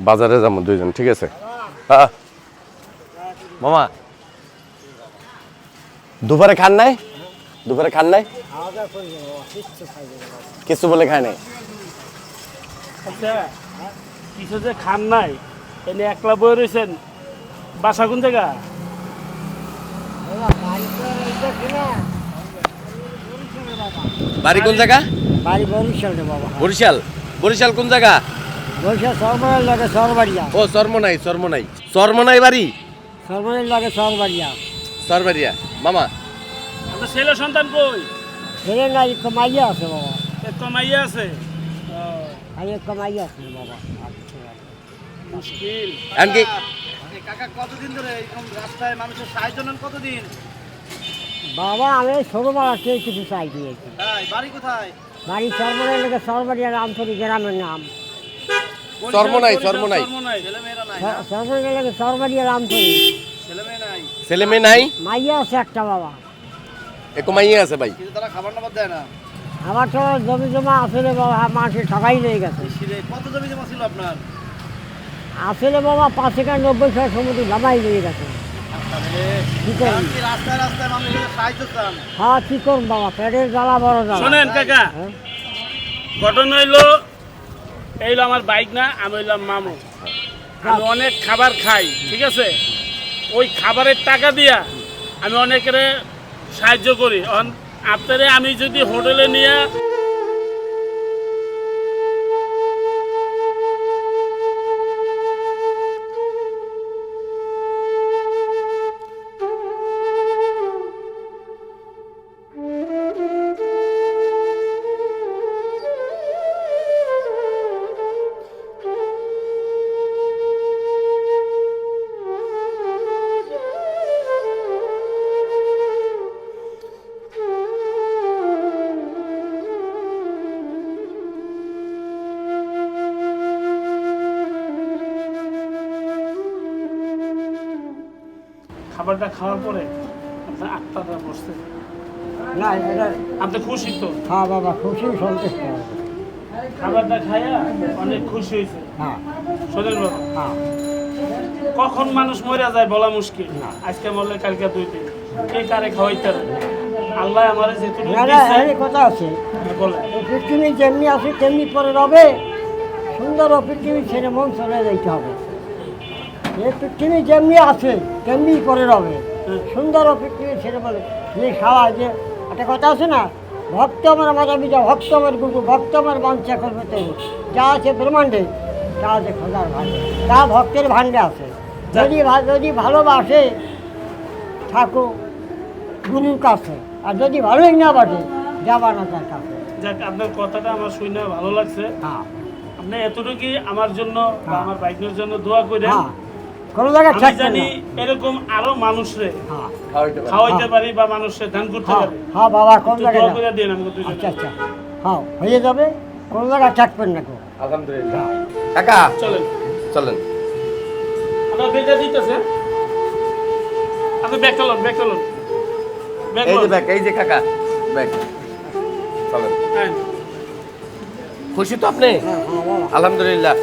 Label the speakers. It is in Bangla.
Speaker 1: বাজারে যাব দুইজন ঠিক আছে? হ্যাঁ মামা দুপুরে খান নাই? দুপুরে খান নাই? কিছু বলে খায় নাই?
Speaker 2: আচ্ছা কিছু যে খান নাই এনে একলা বই রয়েছেন বাসা কোন জায়গা?
Speaker 1: বাড়ি কোন জায়গা?
Speaker 3: বাড়ি বরিশাল বাবা।
Speaker 1: বরিশাল। বরিশাল কোন জায়গা?
Speaker 3: লাগে সরবাড়িয়া
Speaker 1: ও বাড়ি?
Speaker 3: লাগে সরবাড়িয়া
Speaker 1: সরবারিয়া মামা।
Speaker 2: আপনার ছেলে সন্তান কই?
Speaker 3: ছেলে নাই কমাইয়া আছে বাবা।
Speaker 2: এ কমাইয়া আছে? ও,
Speaker 3: আমি কমাইয়া আছে বাবা।
Speaker 2: মুশকিল।
Speaker 1: এমনকি
Speaker 4: কাকা কতদিন ধরে এরকম রাস্তায় মানুষের সাহায্য নেন কতদিন?
Speaker 3: বাবা আমি ছোটবেলা থেকে কিছু চাই দিয়েছি।
Speaker 4: বাড়ি কোথায়?
Speaker 3: বাড়ি সরবরাহ লাগে সরবাড়িয়া রামতরি গ্রামের নাম।
Speaker 4: নাই ছেলে মেয়ে নাই?
Speaker 3: মাইয়া আছে একটা বাবা
Speaker 1: একো মাইয়ে আছে ভাই।
Speaker 4: তারা খাবার নাবার দেয় না
Speaker 3: আমার তো জমি জমা আসলে বাবা ঠকাই নিয়ে গেছে
Speaker 4: সিরে কত জমি জমা ছিল আপনার
Speaker 3: আসলে বাবা পাঁচ থেকে নব্বই ছয় সমুদ্র জামাই নিয়ে গেছে। হ্যাঁ কি করুন বাবা? পেটের জ্বালা বড় জ্বালা।
Speaker 2: শোনেন কাকা
Speaker 3: হ্যাঁ?
Speaker 2: ঘটনা হইল এই হলো আমার বাইক না, আমি হইলাম মামু। আমি অনেক খাবার খাই, ঠিক আছে? ওই খাবারের টাকা দিয়া আমি অনেকের সাহায্য করি। আপনারে আমি যদি হোটেলে নিয়ে খাবারটা খাওয়ার পরে আপনার আত্মাটা বসছে।
Speaker 3: না এটা
Speaker 2: আপনি খুশি তো?
Speaker 3: হ্যাঁ বাবা খুশি সন্তুষ্ট।
Speaker 2: খাবারটা খাইয়া অনেক খুশি হয়েছে।
Speaker 3: হ্যাঁ
Speaker 2: শোনেন বাবা।
Speaker 3: হ্যাঁ।
Speaker 2: কখন মানুষ মরে যায় বলা মুশকিল। আজকে মরলে কালকে দুই দিন। কে কারে খাওয়াইতে আল্লাহ আমার যেহেতু
Speaker 3: না না কথা আছে।
Speaker 2: বলে
Speaker 3: এই পৃথিবী যেমনি আছে তেমনি পরে রবে। সুন্দর পৃথিবী ছেড়ে মন চলে যাইতে হবে। এই পৃথিবী যেমনি আছে তেমনি পরে রবে সুন্দর পৃথিবী ছেড়ে বলে। যে খাওয়া যে একটা কথা আছে না? ভক্ত আমার মাতা পিতা ভক্ত আমার গুরু ভক্ত আমার বাঞ্ছা করবে তো। যা আছে ব্রহ্মাণ্ডে তা আছে খোদার ভাণ্ডে। তা ভক্তের ভাণ্ডে আছে। যদি যদি ভালোবাসে ঠাকুর গুরুর কাছে আর যদি ভালোই না বাসে যাবা না তার কাছে।
Speaker 2: যাক আপনার কথাটা আমার শুনে ভালো লাগছে।
Speaker 3: হ্যাঁ।
Speaker 2: আপনি এতটুকু আমার জন্য
Speaker 3: হ্যাঁ।
Speaker 2: আমার বাইকের জন্য দোয়া করে
Speaker 3: হ্যাঁ। কোনো
Speaker 2: আমি
Speaker 3: থাকবে
Speaker 2: জানি এরকম আরও মানুষরে
Speaker 3: হ্যাঁ।
Speaker 2: খাওয়াইতে পারি। বা মানুষের দান করতে
Speaker 3: হ্যাঁ।
Speaker 2: পারি।
Speaker 3: হ্যাঁ বাবা কোন যাবে?
Speaker 2: করে দিন আমাকে দুজন
Speaker 3: আচ্ছা আচ্ছা। হ্যাঁ হয়ে যাবে। কোনো জায়গায় থাকবেন না গো।
Speaker 1: আলহামদুলিল্লাহ। কাকা
Speaker 2: চলেন।
Speaker 1: চলেন।
Speaker 2: আপনার বেটা দিতেছে। আপনি ব্যাগ চালন ব্যাগ চালন ব্যাগ
Speaker 1: এই যে। ব্যাগ এই যে কাকা ব্যাগ চলেন।
Speaker 2: হ্যাঁ।
Speaker 1: খুশি তো আপনি?
Speaker 3: হ্যাঁ হ্যাঁ
Speaker 1: আলহামদুলিল্লাহ।